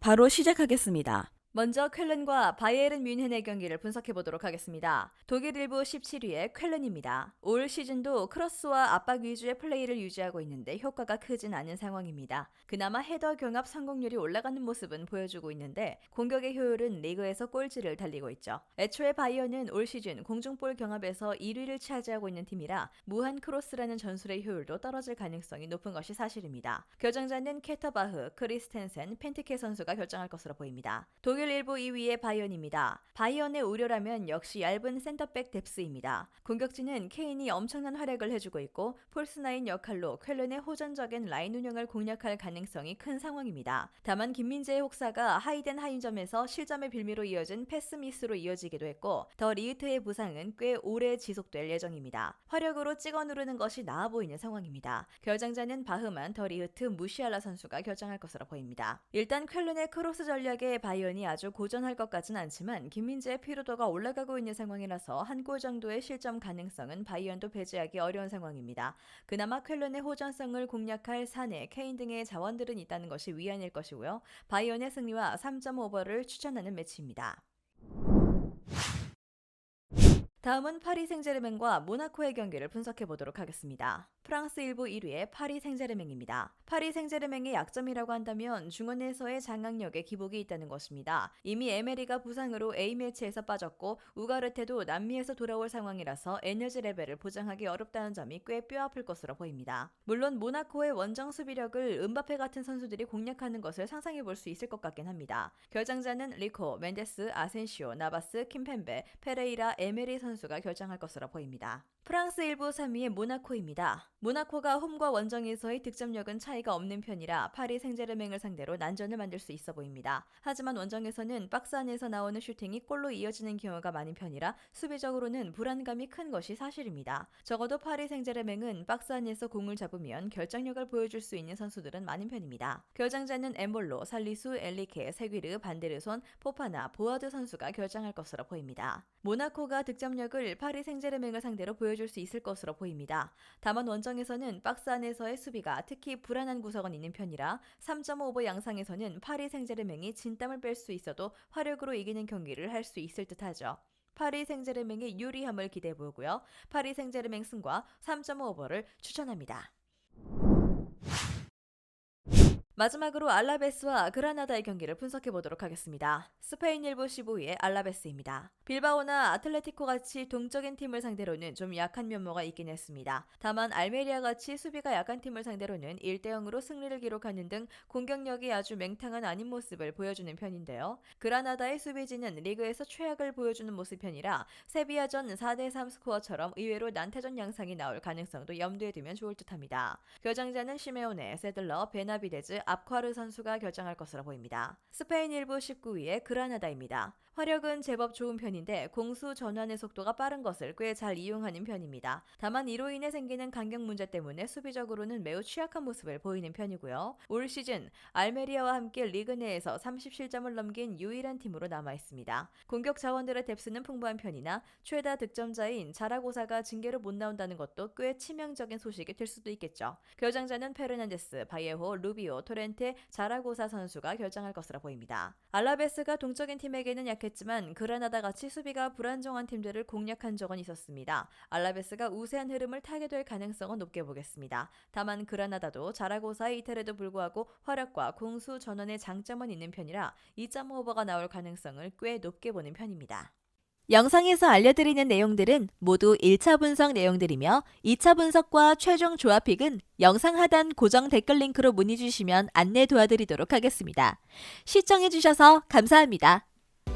바로 시작하겠습니다. 먼저 쾰른과 바이에른 뮌헨의 경기를 분석해 보도록 하겠습니다. 독일 일부 17위의 쾰른입니다. 올 시즌도 크로스와 압박 위주의 플레이를 유지하고 있는데 효과가 크진 않은 상황입니다. 그나마 헤더 경합 성공률이 올라가는 모습은 보여주고 있는데 공격의 효율은 리그에서 꼴찌를 달리고 있죠. 애초에 바이어는 올 시즌 공중볼 경합에서 1위를 차지하고 있는 팀이라 무한 크로스라는 전술의 효율도 떨어질 가능성이 높은 것이 사실입니다. 결정자는 케터바흐, 크리스텐센, 펜트케 선수가 결정할 것으로 보입니다. 독일 일부 2위의 바이언입니다. 바이언의 우려라면 역시 얇은 센터백 뎁스입니다. 공격진은 케인이 엄청난 활약을 해주고 있고 폴스나인 역할로 쾰른의 호전적인 라인 운영을 공략할 가능성이 큰 상황입니다. 다만 김민재의 혹사가 하이덴 하인점에서 실점의 빌미로 이어진 패스 미스로 이어지기도 했고 더 리히트의 부상은 꽤 오래 지속될 예정입니다. 화력으로 찍어 누르는 것이 나아 보이는 상황입니다. 결정자는 바흐만 더 리히트 무시알라 선수가 결정할 것으로 보입니다. 일단 쾰른의 크로스 전략에 바이언이 아주 고전할 것 같진 않지만 김민재의 피로도가 올라가고 있는 상황이라서 한 골 정도의 실점 가능성은 바이언도 배제하기 어려운 상황입니다. 그나마 쾰른의 호전성을 공략할 사내, 케인 등의 자원들은 있다는 것이 위안일 것이고요. 바이언의 승리와 3.5버를 추천하는 매치입니다. 다음은 파리 생제르맹과 모나코의 경기를 분석해 보도록 하겠습니다. 프랑스 일부 1위의 파리 생제르맹입니다. 파리 생제르맹의 약점이라고 한다면 중원에서의 장악력에 기복이 있다는 것입니다. 이미 에메리가 부상으로 A매치에서 빠졌고 우가르테도 남미에서 돌아올 상황이라서 에너지 레벨을 보장하기 어렵다는 점이 꽤 뼈아플 것으로 보입니다. 물론 모나코의 원정 수비력을 은바페 같은 선수들이 공략하는 것을 상상해 볼 수 있을 것 같긴 합니다. 결정자는 리코, 멘데스, 아센시오, 나바스, 킴펜베, 페레이라, 에메리 선수 가 결정할 것으로 보입니다. 프랑스 일부 3위의 모나코입니다. 모나코가 홈과 원정에서의 득점력은 차이가 없는 편이라 파리 생제르맹을 상대로 난전을 만들 수 있어 보입니다. 하지만 원정에서는 박스 안에서 나오는 슈팅이 골로 이어지는 경우가 많은 편이라 수비적으로는 불안감이 큰 것이 사실입니다. 적어도 파리 생제르맹은 박스 안에서 공을 잡으면 결정력을 보여줄 수 있는 선수들은 많은 편입니다. 결정자는 엠볼로, 살리수, 엘리케, 세귀르, 반데르손, 포파나, 보아드 선수가 결정할 것으로 보입니다. 모나코가 득점력을 파리 생제르맹을 상대로 보여줄 수 있을 것으로 보입니다. 다만 원정 에서는 박스 안에서의 수비가 특히 불안한 구석은 있는 편이라 3.5보 양상에서는 파리 생제르맹이 진땀을 뺄 수 있어도 화력으로 이기는 경기를 할 수 있을 듯하죠. 파리 생제르맹의 유리함을 기대해 보고요. 파리 생제르맹 승과 3.5버를 추천합니다. 마지막으로 알라베스와 그라나다의 경기를 분석해 보도록 하겠습니다. 스페인 일부 15위의 알라베스입니다. 빌바오나 아틀레티코 같이 동적인 팀을 상대로는 좀 약한 면모가 있긴 했습니다. 다만 알메리아 같이 수비가 약한 팀을 상대로는 1대 0으로 승리를 기록하는 등 공격력이 아주 맹탕한 아닌 모습을 보여주는 편인데요. 그라나다의 수비진은 리그에서 최악을 보여주는 모습 편이라 세비야전 4대 3 스코어처럼 의외로 난타전 양상이 나올 가능성도 염두에 두면 좋을 듯합니다. 결정자는 시메오네, 세들러, 베나비데즈, 압콰르 선수가 결정할 것으로 보입니다. 스페인 일부 19위의 그라나다입니다. 화력은 제법 좋은 편인데 공수 전환의 속도가 빠른 것을 꽤 잘 이용하는 편입니다. 다만 이로 인해 생기는 간격 문제 때문에 수비적으로는 매우 취약한 모습을 보이는 편이고요. 올 시즌 알메리아와 함께 리그 내에서 30실점을 넘긴 유일한 팀으로 남아 있습니다. 공격 자원들의 뎁스는 풍부한 편이나 최다 득점자인 자라고사가 징계로 못 나온다는 것도 꽤 치명적인 소식이 될 수도 있겠죠. 결정자는 페르난데스, 바예호, 루비오, 토렌테, 자라고사 선수가 결정할 것으로 보입니다. 알라베스가 동적인 팀에게는 약 했지만 그라나다 같이 수비가 불안정한 팀들을 공략한 적은 있었습니다. 알라베스가 우세한 흐름을 타게 될 가능성은 높게 보겠습니다. 다만 그라나다도 자라고사의 이탈에도 불구하고 화력과 공수 전원의 장점은 있는 편이라 2.5오버가 나올 가능성을 꽤 높게 보는 편입니다. 영상에서 알려드리는 내용들은 모두 1차 분석 내용들이며 2차 분석과 최종 조합픽은 영상 하단 고정 댓글 링크로 문의 주시면 안내 도와드리도록 하겠습니다. 시청해주셔서 감사합니다.